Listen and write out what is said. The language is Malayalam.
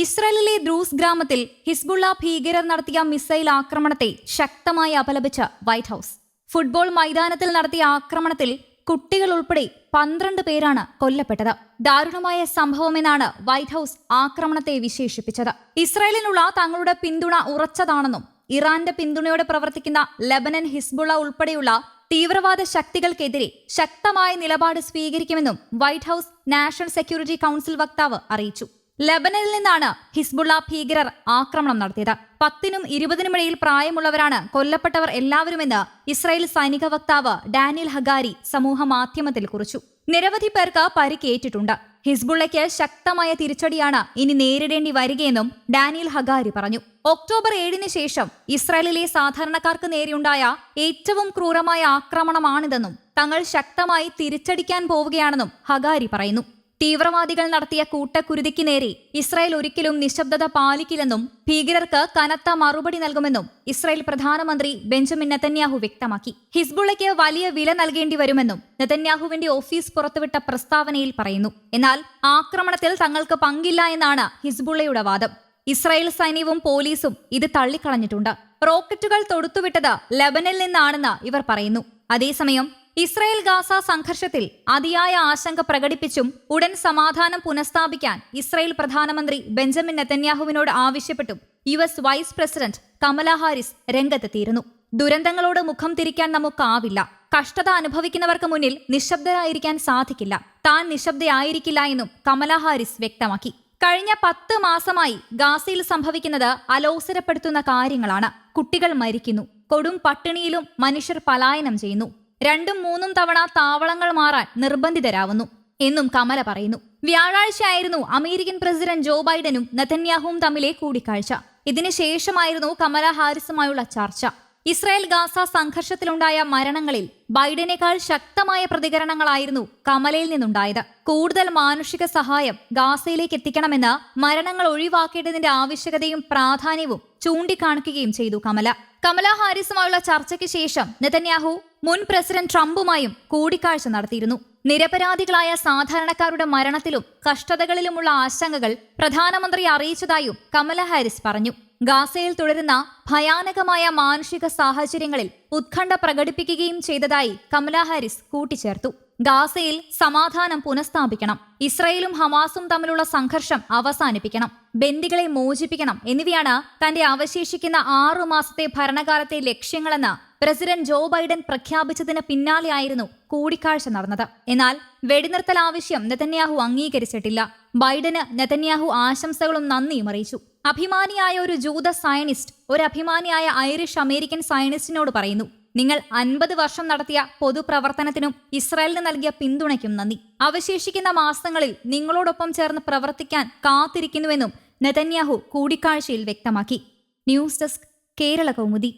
ഇസ്രായേലിലെ ദ്രൂസ് ഗ്രാമത്തിൽ ഹിസ്ബുള്ള ഭീകരർ നടത്തിയ മിസൈൽ ആക്രമണത്തെ ശക്തമായി അപലപിച്ച വൈറ്റ് ഹൌസ്. ഫുട്ബോൾ മൈതാനത്തിൽ നടത്തിയ ആക്രമണത്തിൽ കുട്ടികൾ ഉൾപ്പെടെ പന്ത്രണ്ട് പേരാണ് കൊല്ലപ്പെട്ടത്. ദാരുണമായ സംഭവമെന്നാണ് വൈറ്റ് ഹൌസ് ആക്രമണത്തെ വിശേഷിപ്പിച്ചത്. ഇസ്രായേലിനുള്ള തങ്ങളുടെ പിന്തുണ ഉറച്ചതാണെന്നും ഇറാന്റെ പിന്തുണയോടെ പ്രവർത്തിക്കുന്ന ലബനൻ ഹിസ്ബുള്ള ഉൾപ്പെടെയുള്ള തീവ്രവാദ ശക്തികൾക്കെതിരെ ശക്തമായ നിലപാട് സ്വീകരിക്കുമെന്നും white house national security council വക്താവ് അറിയിച്ചു. ലബനനിൽ നിന്നാണ് ഹിസ്ബുള്ള ഭീകരർ ആക്രമണം നടത്തിയത്. പത്തിനും ഇരുപതിനും ഇടയിൽ പ്രായമുള്ളവരാണ് കൊല്ലപ്പെട്ടവർ എല്ലാവരുമെന്ന് ഇസ്രായേൽ സൈനിക വക്താവ് ഡാനിയൽ ഹഗാരി സമൂഹ മാധ്യമത്തിൽ കുറിച്ചു. നിരവധി പേർക്ക് പരിക്കേറ്റിട്ടുണ്ട്. ഹിസ്ബുള്ളയ്ക്ക് ശക്തമായ തിരിച്ചടിയാണ് ഇനി നേരിടേണ്ടി വരികയെന്നും ഡാനിയൽ ഹഗാരി പറഞ്ഞു. ഒക്ടോബർ ഏഴിന് ശേഷം ഇസ്രായേലിലെ സാധാരണക്കാർക്ക് നേരെയുണ്ടായ ഏറ്റവും ക്രൂരമായ ആക്രമണമാണിതെന്നും തങ്ങൾ ശക്തമായി തിരിച്ചടിക്കാൻ പോവുകയാണെന്നും ഹഗാരി പറയുന്നു. തീവ്രവാദികൾ നടത്തിയ കൂട്ടക്കുരുതിക്ക് നേരെ ഇസ്രായേൽ ഒരിക്കലും നിശബ്ദത പാലിക്കില്ലെന്നും ഭീകരർക്ക് കനത്ത മറുപടി നൽകുമെന്നും ഇസ്രായേൽ പ്രധാനമന്ത്രി ബെഞ്ചമിൻ നെതന്യാഹു വ്യക്തമാക്കി. ഹിസ്ബുള്ളയ്ക്ക് വലിയ വില നൽകേണ്ടി വരുമെന്നും നെതന്യാഹുവിന്റെ ഓഫീസ് പുറത്തുവിട്ട പ്രസ്താവനയിൽ പറയുന്നു. എന്നാൽ ആക്രമണത്തിൽ തങ്ങൾക്ക് പങ്കില്ല എന്നാണ് ഹിസ്ബുള്ളയുടെ വാദം. ഇസ്രായേൽ സൈന്യവും പോലീസും ഇത് തള്ളിക്കളഞ്ഞിട്ടുണ്ട്. റോക്കറ്റുകൾ തൊടുത്തുവിട്ടത് ലബനിൽ നിന്നാണെന്ന് ഇവർ പറയുന്നു. അതേസമയം ഇസ്രായേൽ ഗാസ സംഘർഷത്തിൽ അതിയായ ആശങ്ക പ്രകടിപ്പിച്ചും ഉടൻ സമാധാനം പുനഃസ്ഥാപിക്കാൻ ഇസ്രായേൽ പ്രധാനമന്ത്രി ബെഞ്ചമിൻ നെതന്യാഹുവിനോട് ആവശ്യപ്പെട്ടും U S vice president Kamala Harris രംഗത്തെത്തിയിരുന്നു. ദുരന്തങ്ങളോട് മുഖം തിരിക്കാൻ നമുക്കാവില്ല. കഷ്ടത അനുഭവിക്കുന്നവർക്ക് മുന്നിൽ നിശബ്ദരായിരിക്കാൻ സാധിക്കില്ല. താൻ നിശബ്ദയായിരിക്കില്ല എന്നും കമല ഹാരിസ് വ്യക്തമാക്കി. കഴിഞ്ഞ പത്ത് മാസമായി ഗാസയിൽ സംഭവിക്കുന്നത് അലോസരപ്പെടുത്തുന്ന കാര്യങ്ങളാണ്. കുട്ടികൾ മരിക്കുന്നു. കൊടും പട്ടിണിയിലും മനുഷ്യർ പലായനം ചെയ്യുന്നു. രണ്ടും മൂന്നും തവണ താവളങ്ങൾ മാറാൻ നിർബന്ധിതരാവുന്നു എന്നും കമല പറയുന്നു. വ്യാഴാഴ്ചയായിരുന്നു അമേരിക്കൻ പ്രസിഡന്റ് ജോ ബൈഡനും നഥന്യാഹുവും തമ്മിലെ കൂടിക്കാഴ്ച. ഇതിനുശേഷമായിരുന്നു കമല ഹാരിസുമായുള്ള ചർച്ച. ഇസ്രായേൽ ഗാസ സംഘർഷത്തിലുണ്ടായ മരണങ്ങളിൽ ബൈഡനേക്കാൾ ശക്തമായ പ്രതികരണങ്ങളായിരുന്നു കമലയിൽ നിന്നുണ്ടായത്. കൂടുതൽ മാനുഷിക സഹായം ഗാസയിലേക്ക് എത്തിക്കണമെന്ന് മരണങ്ങൾ ഒഴിവാക്കേണ്ടതിന്റെ ആവശ്യകതയും പ്രാധാന്യവും ചൂണ്ടിക്കാണിക്കുകയും ചെയ്തു കമല. കമല ഹാരിസുമായുള്ള ചർച്ചയ്ക്ക് ശേഷം നെതന്യാഹു മുൻ പ്രസിഡന്റ് ട്രംപുമായും കൂടിക്കാഴ്ച നടത്തിയിരുന്നു. നിരപരാധികളായ സാധാരണക്കാരുടെ മരണത്തിലും കഷ്ടതകളിലുമുള്ള ആശങ്കകൾ പ്രധാനമന്ത്രി അറിയിച്ചതായും കമല ഹാരിസ് പറഞ്ഞു. ഗാസയിൽ തുടരുന്ന ഭയാനകമായ മാനുഷിക സാഹചര്യങ്ങളിൽ ഉത്കണ്ഠ പ്രകടിപ്പിക്കുകയും ചെയ്തതായി കമല ഹാരിസ് കൂട്ടിച്ചേർത്തു. ഗാസയിൽ സമാധാനം പുനഃസ്ഥാപിക്കണം. ഇസ്രയേലും ഹമാസും തമ്മിലുള്ള സംഘർഷം അവസാനിപ്പിക്കണം. ബന്ദികളെ മോചിപ്പിക്കണം എന്നിവയാണ് തന്റെ അവശേഷിക്കുന്ന ആറു മാസത്തെ ഭരണകാലത്തെ ലക്ഷ്യങ്ങളെന്ന് പ്രസിഡന്റ് ജോ ബൈഡൻ പ്രഖ്യാപിച്ചതിന് പിന്നാലെയായിരുന്നു കൂടിക്കാഴ്ച നടന്നത്. എന്നാൽ വെടിനിർത്തൽ ആവശ്യം നെതന്യാഹു അംഗീകരിച്ചിട്ടില്ല. ബൈഡന് നെതന്യാഹു ആശംസകളും നന്ദിയും അറിയിച്ചു. അഭിമാനിയായ ഒരു ജൂത സയനിസ്റ്റ് ഒരു അഭിമാനിയായ ഐറിഷ് അമേരിക്കൻ സയനിസ്റ്റിനോട് പറയുന്നു നിങ്ങൾ അൻപത് വർഷം നടത്തിയ പൊതുപ്രവർത്തനത്തിനും ഇസ്രായേലിന് നൽകിയ പിന്തുണയ്ക്കും നന്ദി. അവശേഷിക്കുന്ന മാസങ്ങളിൽ നിങ്ങളോടൊപ്പം ചേർന്ന് പ്രവർത്തിക്കാൻ കാത്തിരിക്കുന്നുവെന്നും നെതന്യാഹു കൂടിക്കാഴ്ചയിൽ വ്യക്തമാക്കി. News desk Kerala Kaumudi.